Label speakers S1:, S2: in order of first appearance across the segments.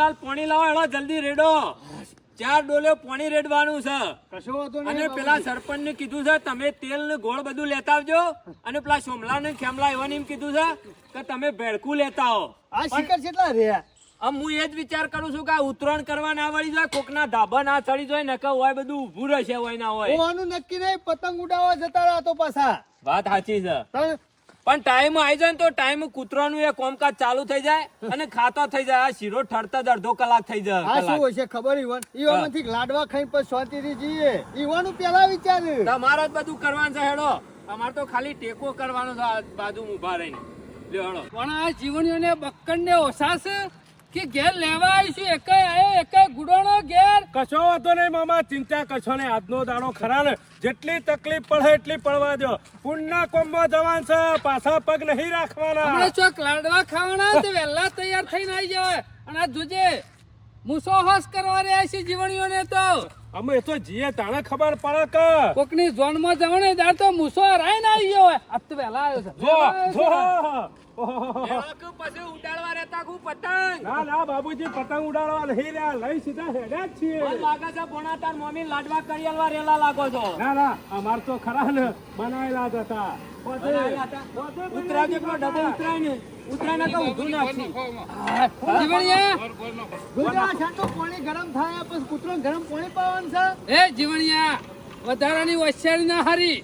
S1: મોહનલાલ પાણી લાવો હેડો જલ્દી રેડો. ચાર ડોલે પાણી રેડવાનું છે.
S2: કશો વાંધો
S1: અને પેલા સરપંચ ને કીધું છે તમે તેલ ને ગોળ બધું લેતા આવજો. અને પેલા સોમલા ને ખેમલા એવાને એમ કીધું છે કે તમે ભેળકું લેતા આવો.
S2: આ શિખર કેટલા રહ્યા?
S1: આમ હું એ જ વિચાર કરું છું કે આ ઉતરાણ કરવા ના વળી જાય કોકના ધાબા ના ચડી જાય નકર હોય બધું ઊભું રહેશે હોય ના હોય.
S2: હોવાનું નક્કી નહીં પતંગ ઉડાવવા જતા રહ્યા તો પાછા.
S1: વાત સાચી છે. પણ ટાઈમ આવી જાય તો ટાઈમ કૂતરાનું એ કોમકાજ ચાલુ થઈ જાય અને ખાતા થઈ જાય. આ શીરો ઠરતા જ અડધો કલાક થઈ જાય
S2: આ શું હોય છે ખબર ઈવન? ઈવનથી લાડવા ખાઈ પછી શાંતિથી જઈએ ઈવાનું પેલા વિચાર.
S1: તમારે જ બધું કરવાનું છે હેડો. અમારે તો ખાલી ટેકો કરવાનો છે આ બાજુ ઊભા રહીને. લ્યો હેડો.
S3: પણ આ જીવણીઓને બક્કડને ઓછાસ કે ઘેર લેવા એકાય આયો એકાય ગુડોણો ઘેર.
S4: કશો વાતો નહીં મામા ચિંતા કશો નહીં આજનો દાડો ખરા ને. જેટલી તકલીફ પડે એટલી પડવા દો પુણના કોમમાં જવાન છે પાછા પગ નહીં રાખવાના.
S3: આપણે ચોક લાડવા ખાવાના તે વહેલા તૈયાર થઈને આવી જવાય. અને આ જોજે મૂસો કરવા રહ્યા છે જીવણીઓને તો.
S4: અમે તો જીએ તાણે ખબર પડે કે.
S3: કોકની ઝોનમાં જવણે દાર તો મૂસો હરાઈને આવી ગયો હોય. આ તો વેલા આવ્યો છે.
S4: જો જો.
S1: લેવાક પછી ઉડાડવા રહેતા કુ પતંગ.
S4: ના ના બાબુજી પતંગ ઉડાડવા નહીં રહ્યા. લઈ સીધા હેડ્યા જ છીએ.
S1: મને લાગે છે ભોણા તાર મમ્મી લાડવા કરિયાલવા રેલા લાગો છો.
S4: ના ના અમાર તો ખરા ને બનાવેલા જ હતા? પોતે
S1: ઉતરાય ઉતરાય ને ઉતરાય ને તો ઊંધું નાખશું
S3: જીવણિયા
S2: ગુજરાત ઠંડુ પાણી. ગરમ થાય પછી કૂતરો ગરમ પાણી પાવાનું છે.
S3: એ જીવણિયા વધારાની હોશિયારી ના હારી.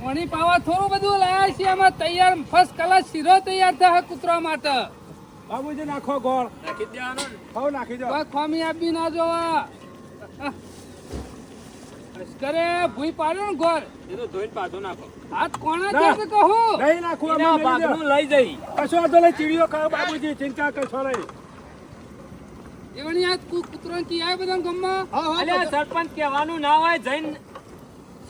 S3: પાણી પાવા થોડું બધું લાયા છે એમાં તૈયાર ફર્સ્ટ કલાક શીરો તૈયાર થાય કૂતરા માટે.
S4: બાબુજી નાખો ગોળ.
S1: નાખી દેવાનો
S4: ખાવ નાખી દો.
S3: કોઈ ખામી આપી ના જોવા. કરે ભૂઈ પાડ્યો ને ઘર.
S1: એ તો ધોઈને પાછો નાખો.
S3: હાથ કોણા છે કહું
S4: નહીં નાખો અમે
S1: એના. ભાગનું લઈ જઈ.
S4: કશો તો લઈ ચીડીઓ ખાઓ બાબુજી ચિંતા કરશો નહીં.
S3: એવણી આ કુ- કૂતરો કી આ બધા ગમમાં
S2: હા હા
S1: અલ્યા સરપંચ કહેવાનું ના હોય જઈને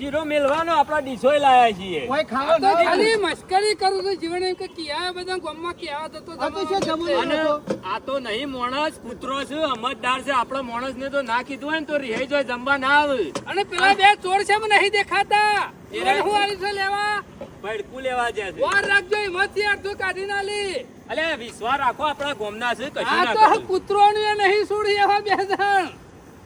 S1: શીરો મેલવાનો આપણા ડીશોય લાયા છીએ.
S2: કોઈ ખાવા
S3: તો ખાલી મસ્કરી કરું છું જીવન એમ કે કિયા બધા ગામમાં કિયા હતો
S2: આ તો છે જમવાનું.
S1: આ તો નહીં મોણસ કૂતરો છે સમજદાર છે. આપણો મોણસ ને તો ના કીધું હોય ને તો રિહાઈ જાય જમવા ના આવે.
S3: અને પેલા બે ચોર છે મને નહીં દેખાતા.
S1: એ
S3: ચોર હું આવી છે લેવા?
S1: ભડકું લેવા જાય છે.
S3: વાર રાખજો હિંમતથી અડધું કાઢી ના લી
S1: અલે વિશ્વાસ રાખો આપણા ગોમના છે કશું ના.
S3: કૂતરો નહીં છોડી એવા બે જણ.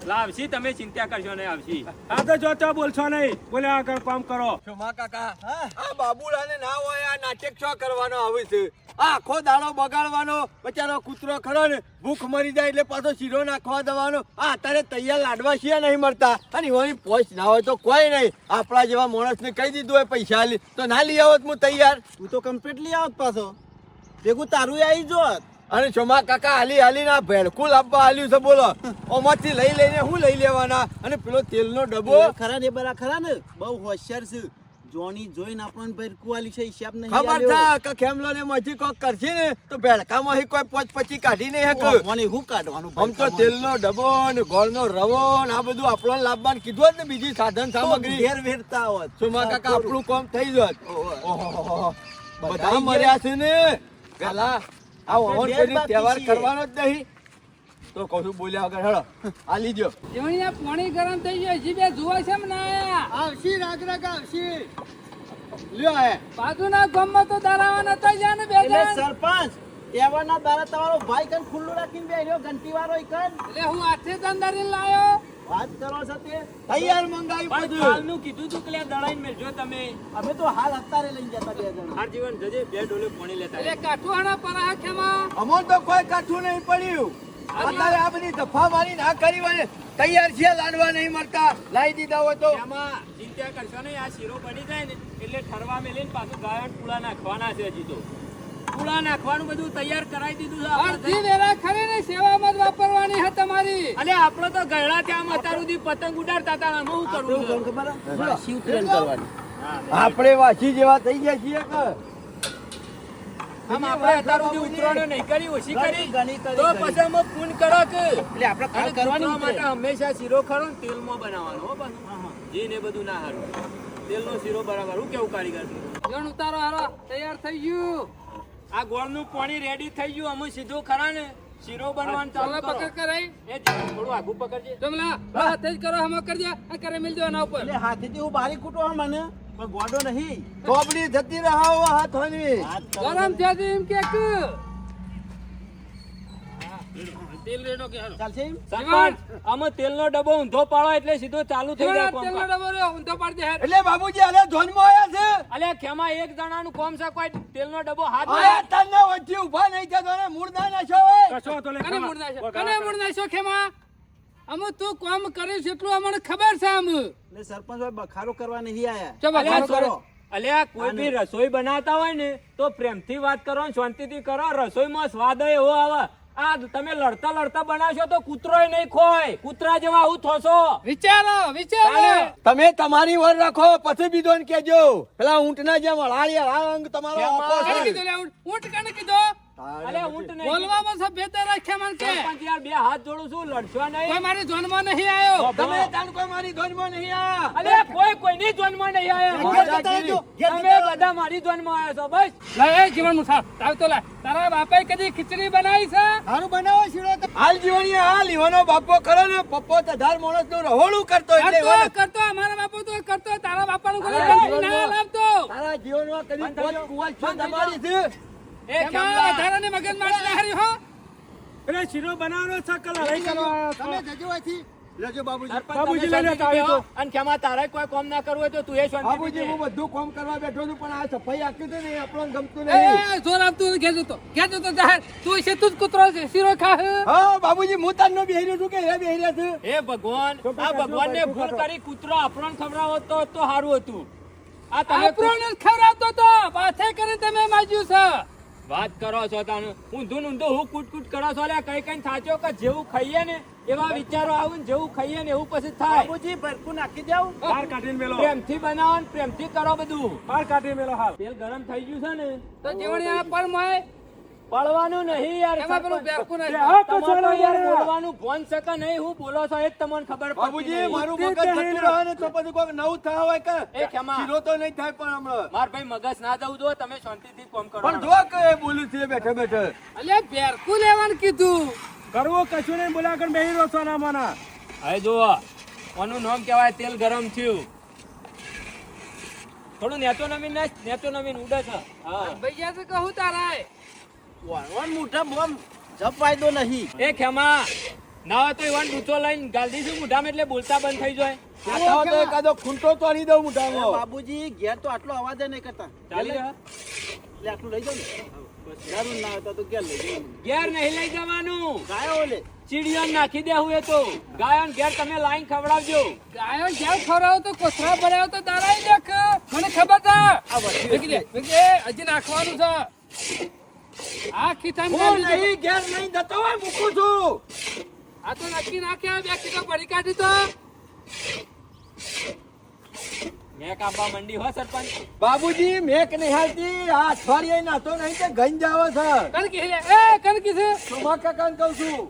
S1: લાવશી તમે ચિંતા કરશો નહીં આવશી.
S4: આ તો જોતા બોલશો નહીં. બોલે આગળ કામ કરો.
S5: શોમા કાકા? આ બાબુલાને ના હોય આ નાટક શો કરવાનો આવે છે. આ આખો દાડો બગાડવાનો. બચારો કૂતરો ખરો ને ભૂખ મરી જાય એટલે પાછો શીરો નાખવા દેવાનો આ અત્યારે તૈયાર લાડવા શિયા નહીં મળતા. અને એવાની પોસ્ટ ના હોય તો કોઈ નહીં. આપણા જેવા માણસને કહી દીધું હોય પૈસા લી. તો ના લઈ આવત હું તૈયાર. તું તો કમ્પ્લીટ લઈ આવત પાછો. ભેગું તારું આવી જોત. અને ચોમા કાકા હાલી હાલી ના ભેળકું લાવવા હાલ્યું છે બોલો. ઓમાંથી લઈ લઈને હું લઈ લેવાના? અને પેલો તેલનો ડબ્બો?
S6: ખરા ને બરા ખરા ને? બહુ હોશિયાર છે. જોની જોઈને આપણને ભેળકું કુવાલી છે હિસાબ નહીં
S5: ખબર. છે કે ખેમલો ને મજી કોક કરશે ને તો ભેળકામાં કોઈ પોચ પછી કાઢી નહીં હક.
S6: મને હું કાઢવાનું
S5: આમ તો
S6: તેલ
S5: તેલનો ડબ્બો ને ગોળનો રવો ને આ બધું આપણને લાવવાનું કીધું ને બીજી સાધન સામગ્રી.
S6: ઘેર વેરતા હોત.
S5: ચોમા કાકા આપણું કામ થઈ જોત. બધા મર્યા છે ને. પેલા આ ઓવન
S6: બે જ
S5: તહેવાર કરવાનો જ નહીં. તો કહું બોલ્યા વગર હેડો આલી દ્યો
S3: જીવણી આ પાણી ગરમ થઈ ગયું હજી બે જુવા છે ને આયા
S2: આવશી રાગ રાગ આવશી લ્યો હે.
S3: બાજુના ગામમાં તો દારાવા થઈ જાય ને બે જણ
S6: સરપંચ એવાના દારા તમારો ભાઈ કન ખુલ્લું રાખીને ઘંટી વાળો ઈ કન.
S3: એટલે હું હાથે દંદારી લાયો.
S6: વાત કરો છો તે
S5: તૈયાર મંગાવી
S1: પણ હાલનું કીધું તું કે લ્યા દળાઈને મેલજો તમે.
S6: અમે તો હાલ અત્યારે લઈ જતા બે જણા.
S1: હાર જીવન જજે બે ડોલે પોણી લેતા
S3: એટલે કાઠુઆના પરાહ ખેમાં?
S5: અમો તો કોઈ કાઠું નહીં પડ્યું. અત્યારે આ બધી દફા મારી ના કરી હોય તૈયાર છે લાડવા નહીં મળતા. લાવી દીધા હોય તો.
S1: એમાં ચિંતા કરશો નહીં આ શીરો બની જાય ને એટલે ઠરવા મેલીને પાછું ગાયણ પૂળા નાખવાના છે હજી તો. પૂળા નાખવાનું બધું તૈયાર કરાવી દીધું છે
S3: અડધી વેરા ખરી ને સેવામાં જ વાપરવાની છે તમારી.
S1: અલે આપણે તો ગયડા ત્યાં અત્યાર સુધી પતંગ ઉડાડતા હતા અમે શું કરવું?
S6: ખબર કરવાની.
S5: આપણે વાસી જેવા થઈ ગયા છીએ કે?
S1: આમ આપણે અત્યાર સુધી ઉતરાણો નહીં કરી ઓછી તો કડક
S6: એટલે આપણે કાલ કરવાની
S1: માટે હંમેશા શીરો ખરો ને તેલમાં બનાવવાનો હો ને બધું ના હારું. તેલનો શીરો બરાબર. હું કેવું કારીગર
S3: જણ ઉતારો હારો. તૈયાર થઈ ગયું.
S1: આ ગોળનું પાણી રેડી થઈ ગયું. અમે સીધું ખરા ને? શીરો બનવાનું ચાલુ
S3: પકડ કરાઈ
S1: એ થોડું આગું પકડજે.
S3: જમલા હાથે જ કરો હમ કરજે. આ કરે મિલ એના ઉપર.
S6: એટલે હાથેથી હું બારી કૂટો હે મને પણ ગોડો નહીં.
S5: ચોપડી જતી રહો હાથોની
S6: હોની
S3: ગરમ થયા એમ કે કે?
S1: આમાં તેલનો ડબ્બો ઊંધો પાડો એટલે સીધું ચાલુ થઈ જાય
S3: તેલનો
S1: કોમ
S3: ડબ્બો રહ્યો, ઊંધો પાડી દે
S5: એટલે બાબુજી અરે ધોનમાં આયા છે?
S1: અલ્યા ખેમા એક જણાનું કોમ છે કોઈ તેલનો ડબ્બો હાથ
S5: અરે તને વચ્ચે ઊભા નહીં થતો ને મૂળ ના નાખ્યો હોય
S4: કશો તો લે
S3: કને મૂળ નાખ્યો? કને મૂળ નાખ્યો ખેમા? અમુ તું કોમ કરીશ એટલું અમને ખબર છે
S6: આમ. સરપંચ ભાઈ બખારો કરવા નહીં આયા.
S3: ચલો,
S1: અલ્યા
S3: બખારો કરો.
S1: અલ્યા કોઈ બી રસોઈ બનાવતા હોય ને તો પ્રેમથી વાત કરો ને શાંતિથી કરો. રસોઈમાં સ્વાદ હોય એવો આવે. આ તમે લડતા લડતા બનાવશો તો કૂતરોય નહીં ખોય કૂતરા જેવા આવું થોશો.
S3: વિચારો વિચારો.
S5: તમે તમારી વર રાખો પછી બીજો ને કેજો પેલા ઊંટના જેમ હળાળી હળાળ અંગ તમારો
S3: ઊંટ કને કીધું?
S1: અલ્યા ઊંટ નહીં
S3: બોલવામાં સભ્યતા રાખ્યા મને કે.
S1: સરપંચ યાર બે હાથ જોડું છું લડશો
S3: કોઈ મારી જોનમાં નહીં આવ્યો.
S5: તમે તાન કોઈ મારી ધોનમાં નહીં આયા
S1: અલ્યા કોઈ કોઈની જોનમાં નહીં આવ્યા. તમે બધા મારી જોનમાં આવ્યા છો બસ.
S3: લે, જીવન મુસાર તાવ તો લે. તારા બાપાએ કદી ખીચડી બનાવી છે?
S2: હારું બનાવો શીરો તો.
S5: હાલ જીવણી હાલ. ઈવાનો બાપો કરો ને પપ્પો તધાર માણસનું રહોડું કરતો એટલે
S3: કરતો અમારા બાપુ તો કરતો. તારા બાપાનું કોઈ
S5: તારા
S3: જીવન ના લાવતો
S5: તારા જીવનમાં કદી છો તમારી છે.
S3: વધારાની મગજ મારી ના હારી હો?
S4: એટલે શીરો બનાવવાનો છે કે લડાઈ કરવા
S2: તમે જજો અહીંથી. બાબુજી
S1: સરપંચ
S4: બાબુજી
S1: તમે
S4: લઈને
S1: શાંતિથી
S4: આવી
S1: બેહો.
S4: તો.
S1: અને ખેમા તારે કોઈ કામ ના કરવું હોય તો તું એ
S5: બાબુજી હું બધું કામ કરવા બેઠો છું પણ આ સફાઈ આખી તો નહીં આપણને ગમતું
S3: એ,
S5: નહીં.
S3: જોર આપતું ઘેર જતો. ઘેર જતો જાહેર તું છે તું જ કૂતરો છે. શીરો ખા હા.
S5: બાબુજી હું તારનો બેહી રહ્યો છું કે એ બેહી રહ્યા છે?
S1: હે ભગવાન આ ભગવાનને ભૂલ કરી કૂતરો આપણને ખવડાવો તો તો સારું હતું. આ તમે
S3: આપણોને ખવડાવતો તો. કરી કરીને તમે માજ્યું છે.
S1: વાત કરો છો તમે ઊંધું ઊંધું હું કૂટ કૂટ કરો છો લે કઈ કઈ થાચો કે જેવું ખાઈએ ને એવા વિચારો આવું ને જેવું ખાઈએ ને એવું પછી થાય.
S6: બાબુજી ભરપૂર નાખી જાવ
S4: બહાર કાઢીને મેલો.
S1: પ્રેમથી બનાવો ને પ્રેમથી કરો બધું.
S4: બહાર કાઢીને મેલો હાલ.
S1: તેલ ગરમ થઈ ગયું છે ને.
S3: તો જેવણે આ પર મોય
S1: પડવાનું નહીં યાર
S3: એમાં પેલું
S1: સરપંચ.
S3: બેરકું
S4: હા
S1: તો
S4: કચોળો
S1: યાર બોલવાનું ફોન શકે નહીં હું બોલો છો એ તમને ખબર પડતી
S5: બાબુજી મારું મગજ થતું રહે ને તો પછી કોક નવું થા હોય કે?
S1: એ ખેમા.
S5: શીરો તો નહીં થાય પણ હમણાં.
S1: માર ભાઈ મગજ ના દઉં જો તમે શાંતિથી કોમ કરો.
S5: પણ જો કે એ બોલું છે બેઠે બેઠે.
S3: અલે બેરકું લેવાનું કીધું.
S4: કરવું કશું નહીં બોલા કર બેહી રહો છો ના માના
S1: હવે જુઓ કોનું નામ કહેવાય તેલ ગરમ થયું. થોડું નેતો નવીન નેતો નવીન ઉડે છે. હા.
S3: ભૈયા તો કહું તારાય
S6: વણવણ મોઢા બોમ જપ ફાયદો નહીં.
S1: એ ખેમા ના હોય તો એવાન ડૂચો લઈને ગાલ દઈશું મોઢામાં એટલે બોલતા બંધ થઈ જાય?
S5: હોય તો એકાદો ખૂંટો તોડી દઉં મોઢામાં
S6: બાબુજી ઘેર તો આટલો અવાજ નહીં કરતા.
S1: ચાલી
S6: આટલું લઈ જાવ ને. બસ ના આવતા તો ઘેર લઈ જાવ
S1: ઘેર નહીં લઈ જવાનું.
S6: ગાયો ઓલે
S1: ચીડિયો નાખી દેવું એ તો. ગાયો ઘેર તમે લાઈન ખવડાવજો.
S3: ગાયો ઘેર ખવડાવો તો કોથળા ભરાયો તો દારાઈ દેખ. મને ખબર છે. હજી નાખવાનું છે. આ ખીચામાં
S5: હું. નહીં ઘેર નહીં જતો હોય મૂકું છું.
S3: આ તો નક્કી નાખ્યા બે કિલો ભરી કાઢી તો.
S1: મેં કાપવા મંડી હો સરપંચ.
S5: બાબુજી મેક નહીં હાલતી. આ અઠવાડિયે નાતો નહીં તે ગંજ આવે સર
S3: કણકી લે? એ કણકી છે?
S5: સુમા કાકાને કહું છું.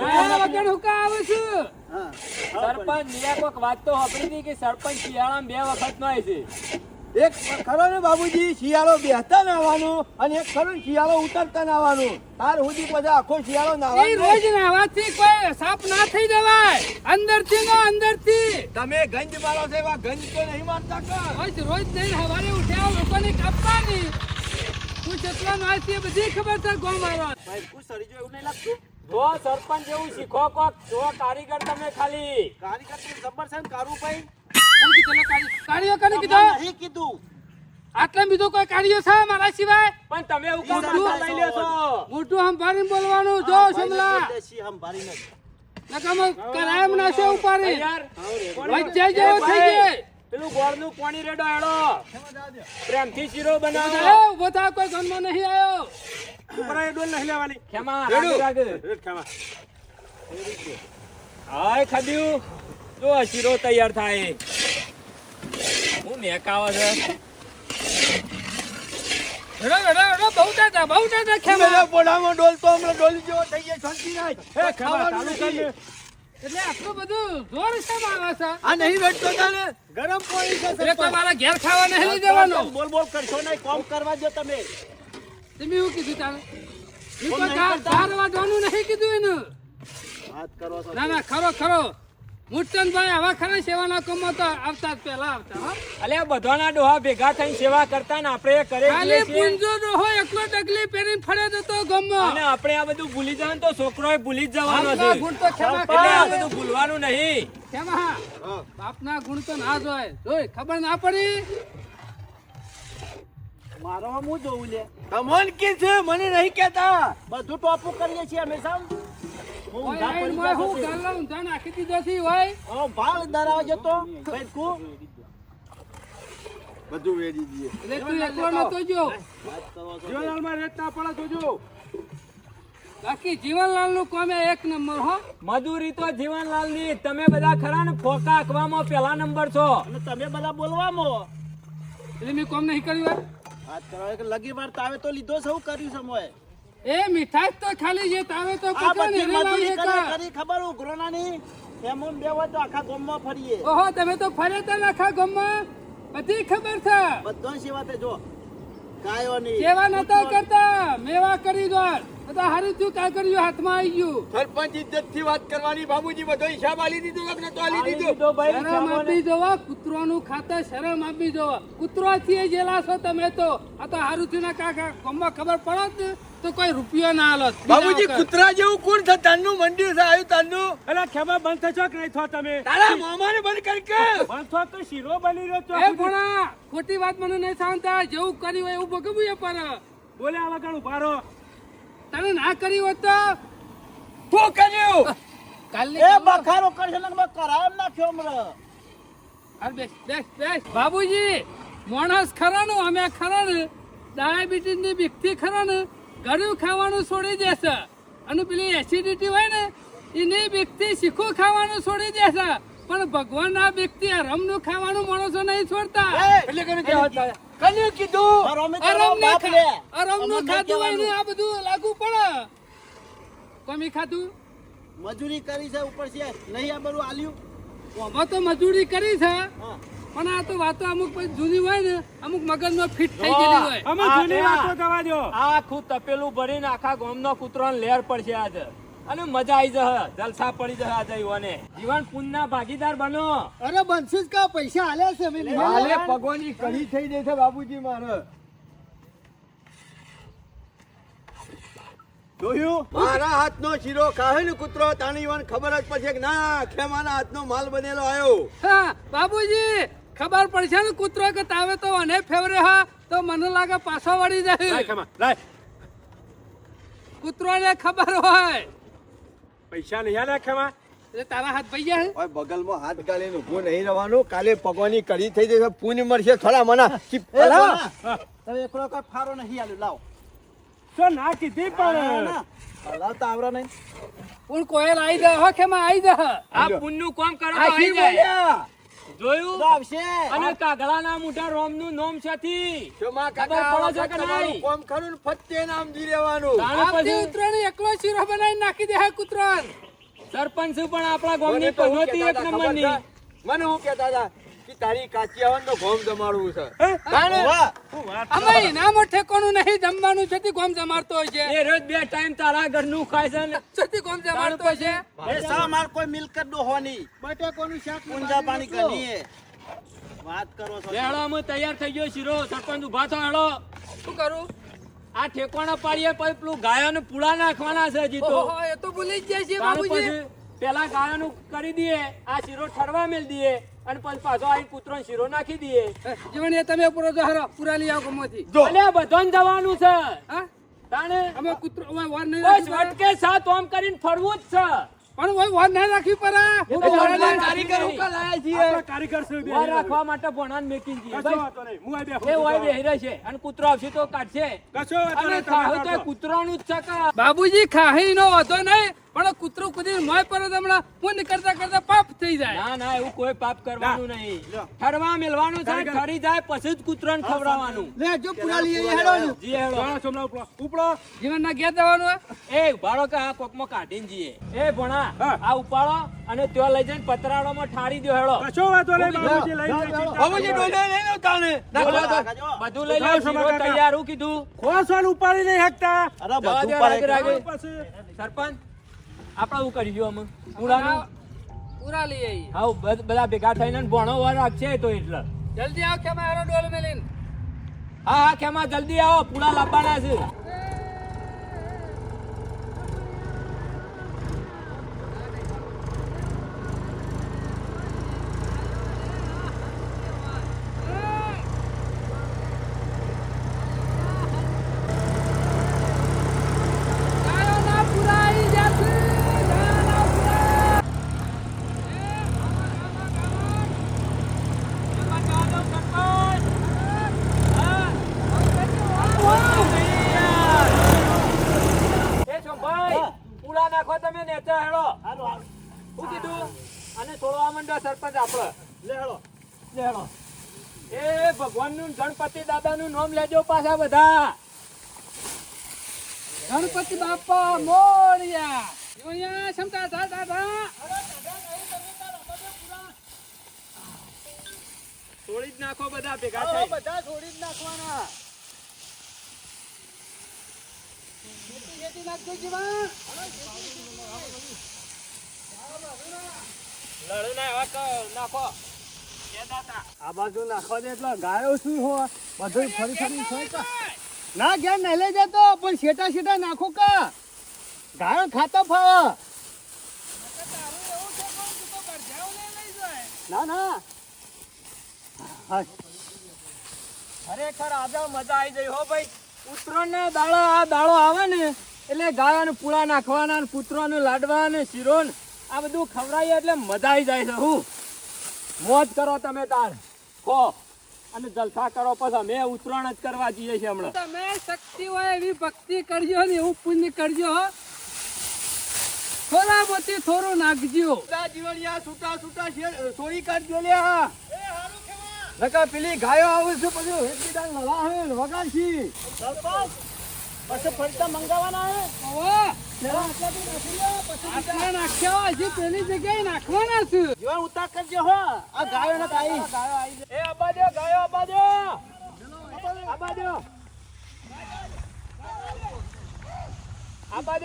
S3: આ વગર હુકા આવે છે?
S1: સરપંચ મેં કોઈક વાત તો સાંભળી હતી કે સરપંચ શિયાળામાં બે વખત નો છે.
S5: એક ખરો ને બાબુજી શિયાળો બેસતા નાવાનું અને એક ખરો શિયાળો ઉતરતા નાવાનું. તાર સુધી બધા આખો શિયાળો નાવાનું
S3: રોજ નાવાથી કોઈ સાપ ના થઈ જવાય. અંદરથી નો અંદરથી.
S5: તમે ગંજ મારો છે એવા ગંજ તો નહીં મારતા કર.
S3: રોજ રોજ જઈને સવારે ઉઠ્યા લોકોને કાપવાની. તું જેટલા નાચી બધી ખબર છે ગો મારો.
S6: ભાઈ કુ સરી જો એવું નહીં લાગતું?
S1: જો સરપંચ જેવું શીખો કોક જો કારીગર તમે ખાલી.
S6: કારીગર તમે જબ્બર છે ને કારું ભાઈ.
S3: કણકી કીધું? કાઢી કાઢીઓ કને કીધો?
S6: નહીં કીધું.
S3: આટલે બીજો કોઈ કાઢીઓ છે મારા સિવાય?
S1: પણ તમે એવું કામ લઈ લેશો
S3: મોટું સંભાળીને બોલવાનું જો સમલા
S6: નથી
S3: નકામો કરાયમ નાશે ઉપાડી.
S1: યાર
S3: વચ્ચે જેવો થઈ જાય
S1: પેલું ગોળનું પાણી રેડો હેડો. પ્રેમથી શીરો બનાવો.
S3: એ ઊભો થા કોઈ ગનમાં નહીં આવ્યો.
S4: ઉપરા એ ડોલ નહીં લેવાની.
S1: ખેમા રાગ રાગ.
S4: ખેમા.
S1: હાય ખાધ્યું જો શીરો તૈયાર થાય. હું મેકાવો છે.
S3: બહુ ટાટા બહુ ટાટા ખેમા.
S5: પોડામાં ડોલ હમણાં ડોલી જેવો થઈ જાય શાંતિ રાખ.
S4: એ ખાવા ચાલુ કર ને.
S3: એટલે આટલું બધું જોર આવે છે?
S5: આ નહીં વેચતો તારે? ગરમ પાણી છે
S3: એટલે તમારા ઘેર ખાવા નહીં લઈ જવાનું.
S6: બોલ બોલ કરશો નહીં કોમ કરવા દો તમે.
S3: તમે એવું કીધું તારે? ધાર ધાર નહીં કીધું એનું.
S6: વાત કરો
S3: ના ના ખરો ખરો. મૂર્તનભાઈ આવા ખરા સેવાના કામમાં તો આવતા પહેલા આવતા હો.
S1: અલ્યા બધાના ડોહા ભેગા થઈને સેવા કરતા ને આપણે એ કરે
S3: ખાલી. પૂંજો ડોહો એકલો ડગલી પહેરીને ફરે જતો ગમમાં.
S1: અને આપણે આ બધું ભૂલી જવાનું તો છોકરો ભૂલી જ જવાનો છે.
S3: ગુણ તો ક્ષમા
S1: એટલે આ બધું ભૂલવાનું નહીં.
S3: ક્ષમા. બાપના ગુણ તો ના જોય. જોય ખબર ના પડી?
S6: મારો હું જોઉં લે.
S5: તમોન કે છે મને નહીં કહેતા.
S6: બધું ટોપું કરીએ છીએ અમે સામ હું
S3: ઓય
S6: ઊંધા
S3: આઈને
S6: પડી
S3: મોય
S6: જતો
S3: હું
S6: છે.
S3: ગાલ્લા ઊંધા નાખી દીધો છે હોય.
S6: હવે ભાવ દરાવા જતો. ભેટકું.
S5: બધું વેડી દઈએ.
S3: એટલે તું એકલો નતો જો
S6: વાત કરો છો.
S4: ના પડે જોજો
S3: બાકી જીવનલાલનું કામ એ એક નંબર હો.
S1: મજૂરી તો જીવનલાલની તમે બધા ખરા ને ફોકા આંકવામાં પેલા નંબર છો.
S6: અને તમે બધા બોલવામાં
S3: એટલે મેં કોમ નહીં કર્યું
S6: વાત લગી વાર તાવે તો લીધો સૌ કર્યું છે મોએ
S3: એ મીઠાઈ તો ખાલી જે તાવે તો
S6: આ
S3: ને
S6: બધી
S3: લાવી
S6: મજૂરી કરી કરી ખબર હું કોરોનાની એમ એમ બે હોય તો આખા ગોમમાં ફરીએ.
S3: ઓહો તમે તો ફરે તા ને આખા ગોમમાં? બધી ખબર છે.
S6: બધા સેવા તે જો. ગાયોની
S3: સેવા નતા કરતા. મેવા કરી દો બધા હારું થયું કાય કર્યું હાથમાં આવી ગયું.
S5: સરપંચ ઇજ્જતથી વાત કરવાની બાબુજી બધો હિસાબ આલી દીધો કે તો આલી દીધો.
S3: શરમ આપી જોવા કૂતરોનું ખાતર શરમ આપી જોવા. કૂતરો થી જેલા છો તમે તો. આ તો હારું થયું ના કાકા ગામમાં ખબર પડત ને? તો કોઈ રૂપિયો ના હાલત
S5: બાબુજી કૂતરા જેવું કોણ છે? તાનું મંદિર છે આવ્યું તાનું
S4: અરે ખેમા બંધ થશો કે નહીં થો તમે?
S5: તારા મોમાને બંધ કરી કે.
S4: બંધ થો તો શીરો બની રહ્યો છો
S3: એ ભણા ખોટી વાત મને નહીં સાંતા જેવું કર્યું હોય એવું ભગવું એ પર.
S4: બોલે આવા વગર ઉભારો
S3: તને ના કરી હોત તો?
S5: તું કર્યું?
S3: કાલે
S6: એ બખારો કરશે ને મે કરામ નાખ્યો હમણાં.
S3: અરે બેસ બેસ બેસ. બાબુજી માણસ ખરા નું અમે ખરા ને. ડાયાબિટીસની બીકથી ખરા ને. ગળ્યું ખાવાનું છોડી દેશે. અને પેલી એસિડિટી હોય ને એની વ્યક્તિ શીખું ખાવાનું છોડી દેશે. પણ ભગવાન આ વ્યક્તિ રમનું ખાવાનું માણસો નહીં છોડતા.
S5: એટલે કોને કહેવત કને કીધું?
S3: ખાધું હોય આ બધું લાગુ પડે. કમી ખાધું?
S6: મજૂરી કરી છે ઉપર છે. નહીં આ બધું આલ્યું?
S3: આમાં તો મજૂરી કરી છે. પણ આ તો વાતો અમુક જૂની હોય ને અમુક મગજમાં ફિટ થઈ ગયેલી હોય.
S1: અમુક
S4: જૂની વાતો જવા દો.
S1: આખું તપેલું ભરીને આખા ગામનો કૂતરો લેર પડશે આજે. અને મજા આવી જશે જલસા પડી જશે આજે યુવાને. જીવન પુણ્યના ભાગીદાર બનો.
S2: અરે બનશું જ કા પૈસા હાલે છે મેં
S5: હાલે ભગવાનની કડી થઈ જાય છે બાબુજી મારે. જોયું? મારા હાથનો શીરો ખાહે ને કૂતરો? તાની વાન ખબર જ પડશે કે ના ખેમાના હાથનો માલ બનેલો આવ્યો
S3: હા બાબુજી ખબર પડશે ને કૂતરો કે તાવે તો અને ફેવરે હા તો મને લાગે પાછો વળી જાય.
S4: કૂતરો
S3: ને ખબર હોય.
S4: પૈસા નહીં આલે ખેમા.
S3: એટલે તારા હાથ ભાઈ જાય
S5: ઓય બગલમાં હાથ ગાળીને ઊભું નહીં રહેવાનું. કાલે પગવાની કડી થઈ જશે પૂન મરશે. થોડા મના
S6: તમે એકલો કઈ ફારો નહીં આલ્યો લાવ.
S4: તો ના કીધી પણ?
S6: લાવ તો આવરા નહીં.
S3: પણ કોયલ આવી જાય હો ખેમાં આવી જાય
S1: આ પુણ્યનું કામ કરો આવી જાય. જોયું?
S6: આવશે
S1: અને કાગડાના રોમનું નામ છેથી?
S5: શોમા
S1: ખબર
S5: કાકા
S1: પડો છે કે નહીં?
S5: કોમ ખરું ફત્તે નામ જી રહેવાનું.
S3: આપતી ઉતરણ એકલો શીરો બનાવી નાખી દે કુતરણ
S1: સરપંચ પણ આપણા
S5: ગામ
S1: ગામની
S5: તો
S1: એક નંબરની.
S5: મને હું કહેતા હતા કે તારી કાચી આવે ગોમ જમાડવું છે.
S3: અમે ઇનામો ઠેકોનું નહીં જમવાનું છતી ગોમ જમાડતો હોય છે.
S1: એ રોજ બે ટાઈમ તારા ઘરનું ખાય છે ને.
S3: છતી ગોમ જમાડતો હોય છે.
S6: એ સા માર કોઈ મિલકત ડોહોની
S2: બટાકાનું શાક
S6: પૂંજા પાણી ગણીએ. વાત કરો છો.
S1: હેળો અમે તૈયાર થઈ ગયો શીરો. સરપંચ ઊભા થો હેડો.
S3: શું કરું?
S1: આ ઠેકોણા પાડીએ પછી પેલું ગાયોને પૂળા નાખવાના છે હજી તો.
S3: એ તો ભૂલી જ જાય છે
S1: પેલા
S3: બાબુજી
S1: નું કરી દઈએ આ શીરો ઠરવા મેલ દઈએ. અને પછી પાછો આવીને કૂતરો શીરો નાખી દઈએ.
S3: જીવન તમે પૂરો જો હારો પૂરા લઈ આવો ગમોથી.
S1: અને બધાને જવાનું છે.
S3: હા?
S1: તાણે
S3: અમે કૂતરો ઓય વાર નહીં
S1: બસ વટકે સાત ઓમ કરીને ફરવું જ છે.
S3: પણ ઓય વાર નહીં રાખવી પડે. હું
S1: વાર
S3: વાર
S1: કારીગર
S3: નહીં.
S1: લાયા છીએ.
S4: કારીગર છે
S1: વાર રાખવા માટે ભણાન મેકીન છીએ બસ.
S4: વાંધો નહીં. હું આ બેઠો
S1: એ
S4: છું.
S1: બેહી રહેશે અને કૂતરો આવશે તો કાઢશે.
S4: કશો
S1: અને
S4: નહીં,
S1: તો કૂતરાનું જ છે
S3: બાબુજી ખાહી નો વાતો નહીં. પણ કૂતરું કુદી મોય પર હમણાં પુણ્ય કરતા કરતા પાપ થઈ જાય.
S1: ના ના એવું કોઈ પાપ કરવાનું નહીં. ઠરવા મેલવાનું છે ઠરી જાય પછી જ કૂતરાને ખવડાવવાનું.
S2: લે જો પૂરા લઈ હેડવાનું
S1: જી હેડો.
S4: સોમલા ઉપડો. ઉપડો.
S3: જીવનના ઘેર જવાનું હે?
S1: એ ભાડો કે આ કોકમાં કાઢીને જીએ એ ભણા આ ઉપાડો અને ત્યાં લઈ જઈને પતરાળોમાં ઠારી દો હેડો.
S4: કશો વાતો નહીં, બાબુજી લઈ જાય, ચિંતા
S5: બાબુજી. ડોલે લઈ લો તાણે
S1: બોલો. તો.
S6: કાકા,
S1: બધું લઈ લો શીરો તૈયાર હું કીધું.
S4: ખોસવાન ઉપાડી નહીં શકતા
S6: અરે બધું
S4: ઉપાડી
S1: સરપંચ? આપણે હું કરી અમે પૂરા
S3: પૂરા લઈ આવી
S1: હા બધ- ભેગા થઈને ભણો વાર રાખશે તો એટલે.
S3: જલ્દી આવ કે મારો ડોલ મેલીન.
S1: હા હા ખેમા જલ્દી આવો. પૂરા લાવવાના છે
S3: ગાયોના પૂરા આવી જશે ગાયોના પૂરા
S1: એ શોભાઈ, પૂળા નાખો તમે નેચા હેડો શું કીધું અને છોડવા માંડો સરપંચ આપણો. લેહળો લેહળો એ ભગવાન ભગવાનનું ગણપતિ દાદાનું નામ લેજો પાછા બધા.
S3: ગણપતિ બાપા મોરિયા. જોયા ક્ષમતા ધા ધા ધા
S1: છોડી જ નાખો બધા ભેગા થઈ.
S2: બધા છોડી જ નાખવાના.
S3: ખેતી નાખજો
S1: એવા નાખો.
S2: આ બાજુ નાખવા દે એટલે ગાયો શું હોય બધું ફરી ફરી હોય કા ના ઘેર નહીં લઈ જતો પણ શેટા શેટા નાખો કા. ગાયો ખાતો ફાવા ના ના.
S1: ખરેખર આજે મજા આવી જઈ હો ભાઈ. ઉત્તરાયણ ના દાડા આ દાળો આવે ને એટલે ગાયોને પૂળા નાખવાના પુત્રોને લાડવા ને શીરો ને આ બધું ખવડાવીએ એટલે મજા આવી જાય છે હું. મોજ કરો તમે તાર. ખો અને જલસા કરો પછી અમે ઉત્તરાયણ જ કરવા જઈએ છીએ હમણાં.
S3: તમે શક્તિ હોય એવી ભક્તિ કરજો ને એવું પુણ્ય કરજો હો. થોડા મોતી થોડું નાખજો.
S2: બધા જીવણિયા છૂટા છૂટા સોરી કાઢજો લ્યા હા. નકા પેલી ગાયો આવું છે બધું હે વગાડશી. પછી ફરતા મંગાવવાના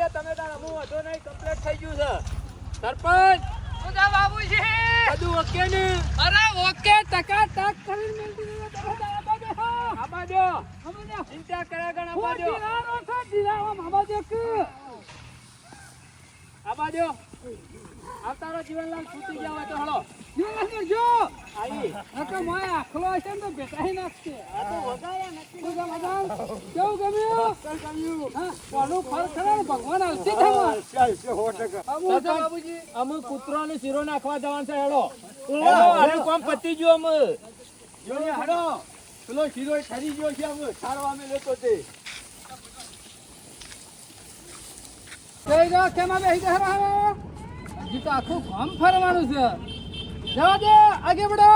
S1: તમે તાર અમુ વધુ નહીં કમ્પ્લીટ થઈ ગયું છે. સરપંચ
S3: હું તો બાબુજી
S1: બધું ઓકે ને?
S3: અરે ઓકે ટકા ટક કરીને અપાજો અમને ને
S1: શીરો નાખવા જવાનું છે હેડો. હેડો અરે કોમ ગયો અમુ
S2: જો હેડો. પેલો હીરો ઠરી ગયો છે આપણે સારવા અમે લેતો તે.
S3: કેમ અમે અહીં હરાવો હજી તો આખું ગામ ફરવાનું છે. જવા દે આગે બડો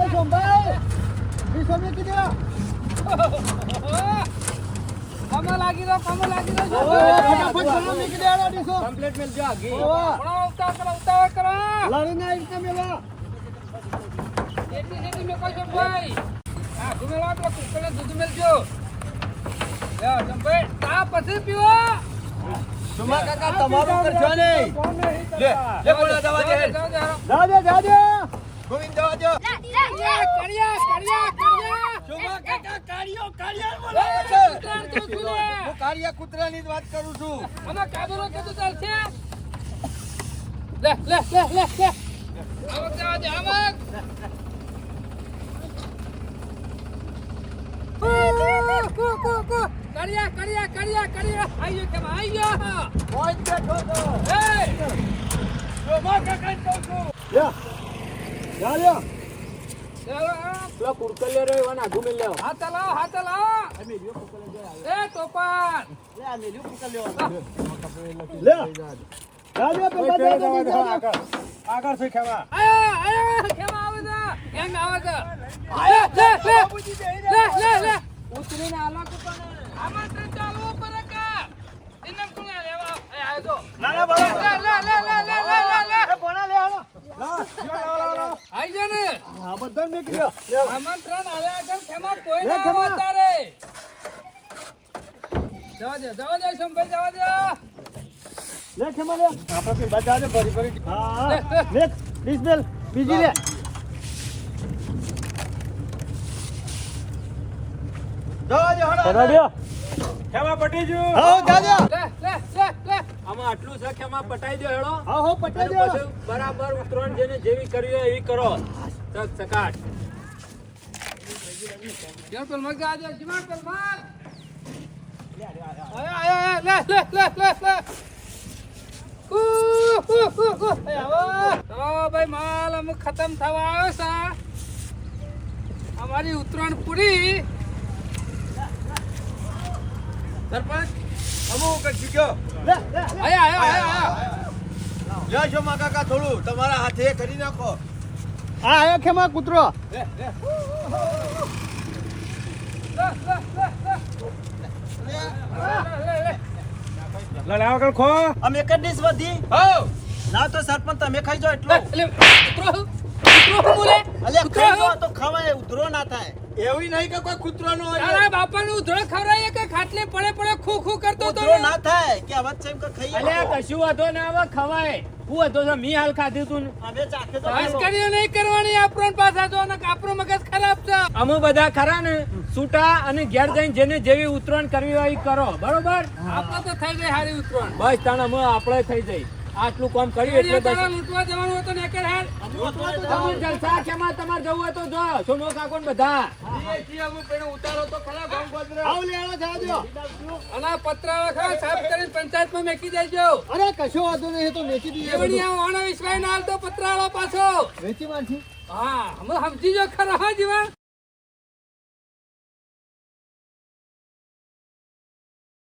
S2: એ સોમભાઈ બી સોમે કી દેવા
S3: કમો લાગી રહ્યો કમો લાગી રહ્યો
S2: ફટાફટ કમો નીકળી દેવા દીસો
S1: કમ્પ્લીટ મેલ જા આગે.
S3: ઓવા ઉતાર કરો ઉતાર કરો.
S2: લડી ના ઇતમે લો.
S3: એટલી જેટલી મેકો છો ભાઈ હા ઘુમેલો આપણો કુકરને દૂધ મેલજો. લ્યો જંભાઈ ચા પછી પીવો.
S5: સુમા કાકા તમારું કરશો નહીં. લે લે બોલો દવા દે?
S3: જાઓ, જાઓ, જાઓ.
S2: દાદા દાદા
S5: ગોવિંદ દવા દો.
S3: કડિયા, કડિયા, કડિયા, કડિયા.
S5: સુમા કાકા કાળિયો કાળિયો
S3: એ,
S5: બોલાવે છે
S3: કૂતરાને કહું છું લે.
S5: હું કાળિયા. કૂતરાની જ વાત કરું છું.
S3: અમે કાબરો કીધું ચાલશે લે લે લે લે લે. આવક જવા દે આવક. કુ કુ કુ કડિયા કડિયા કડિયા કડિયા આયો કે આયો
S5: ઓય તે તો
S3: એ
S5: જો મા કે કઈ
S2: તો કુ
S3: યા ચાલ્યો
S1: પેલો કુરકલે રહ્યો એવા નાગુ મેલ લેવો
S3: હા ચાલો હા ચાલો એ
S4: આગળ છે ખેવા
S3: આયા આયા ખેવા આવે છે આવે છે લે લે લે લે લે
S1: ઉતરીને આલો કૂતરોને.
S3: આમંત્રણ ચાલવું પડે કે? ઇનામ કોને લેવા? એ તો
S4: ના ના બરાબર
S3: લે લે લે લે લે લે લે લે
S2: એ ભણા લે
S4: જીવન લાવ, લાવ, લાવ.
S3: આઈ જા ને.
S2: આ બધા કીધા
S3: આમંત્રણ આલ્યા છે ખેમા કોઈ
S2: લે,
S3: ના. આવે તારે. જવા દે જવા દે સંભાઈ જવા દે.
S2: લે ખેમા લે. આપણે બધા ને ભરી ભરી. હા હા. લે ડિસ્પેલ બીજી લે.
S5: દે.
S2: પડાડ્યો
S4: ખેમા પટી ગયું
S2: હા જાજો
S3: લે લે લે લે.
S1: આમાં આટલું છે કે પટાઈ દો હેડો
S2: હા હો
S1: અને
S2: પટાડ્યો
S1: બરાબર ઉતરણ જેને જેવી કરવી હોય એવી કરો. ચક ચકાટ.
S3: પેલ મગ આજો આયા આયા લે લે લે લે લે. કુ કુ કુ કુ આવો. ભાઈ માલ અમુક ખતમ થવા આવ્યો છે. અમારી ઉત્તરાયણ પૂરી.
S5: સરપંચ અમુક જ શીખ્યો
S2: લે લે
S3: આયા આયા આયા
S5: લ્યો છો માં કાકા થોડું તમારા હાથે કરી નાખો.
S2: આ આયો ખેમા કૂતરો?
S4: લે લે. આગળ ખો.
S6: અમે એક જ ડીશ વધી
S5: હો.
S6: ના તો સરપંચ તમે ખાઈ જાઓ એટલો.
S3: ઉતરો બોલે
S6: અલ્યા ખાઈ તો ખવાય ઉધરો ના થાય.
S5: એવી નહીં કે કોઈ કૂતરો નો
S3: તારા બાપાનું ઉધરો ખવરાય કે ખાટલે પડે પડે ખુ ખુ કરતો તો
S6: ઉધરો ના? થાય કે અવાજ છે એમ કે ખાઈએ.
S1: અલે કશું વાંધો ના આવે ખવાય. હું હતો તો મી હાલ ખાધું તું
S6: અમે ચાખે તો
S3: બસ કરીઓ નહીં કરવાની આપણો પાછા જો અને આપણો મગજ ખરાબ છે.
S1: અમે બધા ખરા ને છૂટા અને ઘેર જઈને જેને જેવી ઉતરણ કરવી હોય એ કરો. બરોબર?
S3: આપણે તો થઈ જાય હારી ઉતરણ.
S1: બસ તાણ અમે આપણે થઈ જઈ આટલું કામ કર્યું એટલે બસ.
S3: લૂંટવા જવાનું હોય તો નેકર હાલ.
S1: તમે જલસા કેમાં તમારે જવું હોય તો જો સોનો કાકો ને બધા.
S5: ઉતારો તો ખરા ગામ પત્ર
S2: આવ લે આવો જાજો
S3: અને આ પતરા વખા સાફ કરીને પંચાયતમાં મેકી દેજો.
S2: અરે કશો વાંધો નહીં તો મેકી દઈએ
S3: એવડી આ ઓણા વિશ્વાય ના હાલતો પતરાળો પાછો.
S2: વેચી માંથી
S3: હા અમે સમજી જો ખરા જીવા.